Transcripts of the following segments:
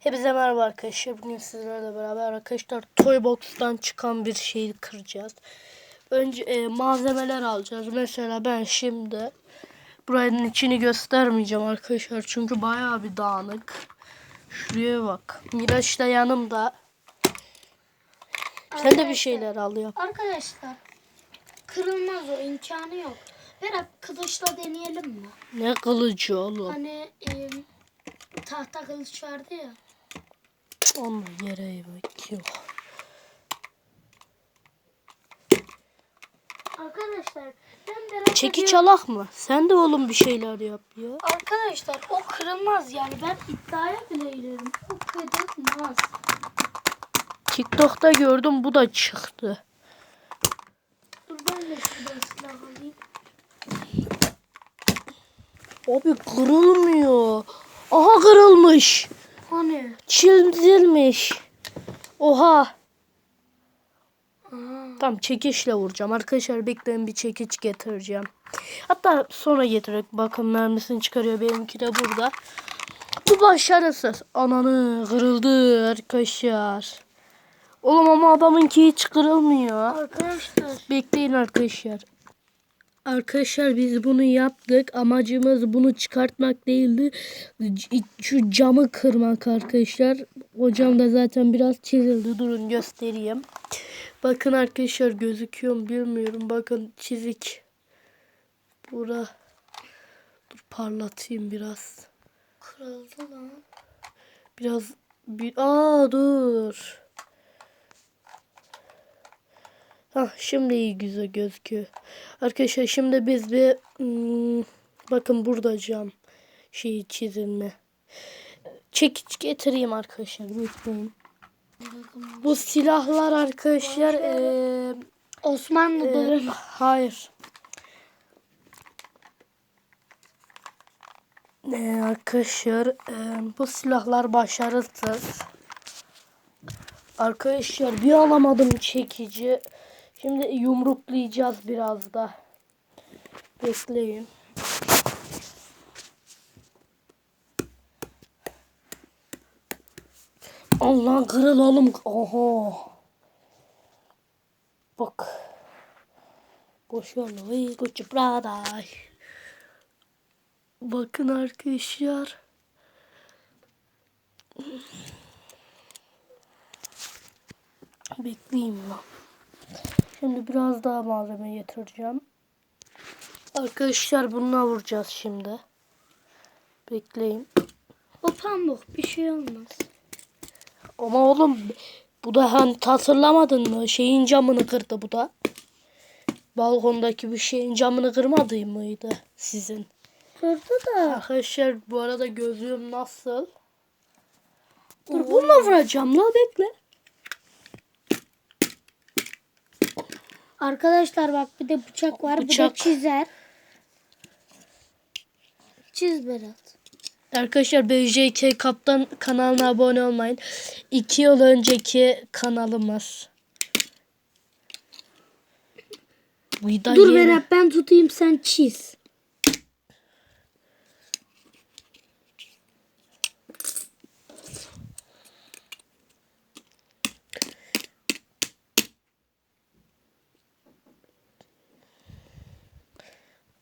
Hepinize merhaba arkadaşlar. Bugün sizlerle beraber arkadaşlar Toybox'tan çıkan bir şeyi kıracağız. Önce e, malzemeler alacağız. Mesela ben şimdi buranın içini göstermeyeceğim arkadaşlar. Çünkü bayağı bir dağınık. Şuraya bak. Miraç da yanımda. Sen de bir şeyler al yap. Arkadaşlar kırılmaz o imkanı yok. Berat kılıçla deneyelim mi? Ne kılıcı oğlum. Hani e, tahta kılıç vardı ya. Onu yere bak. Yok. Arkadaşlar ben Berat'a Çekiç diyorum- alak mı? Sen de oğlum bir şeyler yap ya. Arkadaşlar o kırılmaz yani ben iddiaya bile girerim. O kırılmaz. TikTok'ta gördüm bu da çıktı. Dur ben de şuradan silah alayım. Abi kırılmıyor. Aha kırılmış. Hani? Çizilmiş. Oha. Tamam çekişle vuracağım. Arkadaşlar bekleyin bir çekiç getireceğim. Hatta sonra getirerek bakın mermisini çıkarıyor. Benimki de burada. Bu başarısız. Ananı kırıldı arkadaşlar. Oğlum ama adamınki hiç kırılmıyor. arkadaşlar Bekleyin arkadaşlar. Arkadaşlar biz bunu yaptık. Amacımız bunu çıkartmak değildi. Şu camı kırmak arkadaşlar. O cam da zaten biraz çizildi. Durun göstereyim. Bakın arkadaşlar gözüküyor mu bilmiyorum. Bakın çizik. Bura. Dur parlatayım biraz. kırıldı lan. Biraz bir aa dur. Hah şimdi iyi güzel gözüküyor. Arkadaşlar şimdi biz bir hmm, bakın burada cam şeyi çizilme. Çekiç getireyim arkadaşlar bekleyin. Bu silahlar arkadaşlar eee Osmanlı eee, dönemi. hayır. Eee, arkadaşlar eee, bu silahlar başarısız. Arkadaşlar bir alamadım çekici. Şimdi yumruklayacağız biraz da. Bekleyin. Allah kırıl oğlum. Oho. Bak. Koşuyor. Vay koçu brada. Bakın arkadaşlar. Bekleyeyim lan. Şimdi biraz daha malzeme getireceğim. Arkadaşlar bununla vuracağız şimdi. Bekleyin. O pamuk bir şey olmaz. Ama oğlum bu da hani hatırlamadın mı? Şeyin camını kırdı bu da. Balkondaki bir şeyin camını kırmadı mıydı sizin? Kırdı da. Arkadaşlar bu arada gözlüğüm nasıl? Dur bununla vuracağım la bekle. Arkadaşlar bak bir de bıçak var. Bıçak. de çizer. Çiz Berat. Arkadaşlar BJK Kaptan kanalına abone olmayın. İki yıl önceki kanalımız. Dur yeni. Berat ben tutayım sen çiz.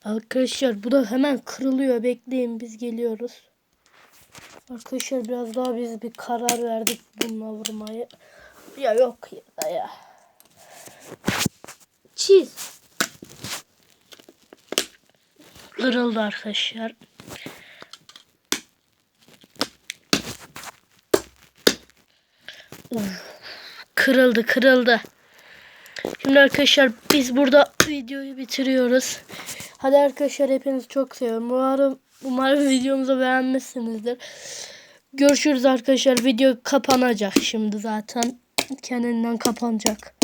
Arkadaşlar bu da hemen kırılıyor. Bekleyin biz geliyoruz. Arkadaşlar biraz daha biz bir karar verdik bununla vurmayı. Ya yok ya da ya. Çiz. Kırıldı arkadaşlar. Uf, kırıldı kırıldı. Şimdi arkadaşlar biz burada videoyu bitiriyoruz. Hadi arkadaşlar hepinizi çok seviyorum. Umarım, umarım videomuzu beğenmişsinizdir. Görüşürüz arkadaşlar. Video kapanacak şimdi zaten. Kendinden kapanacak.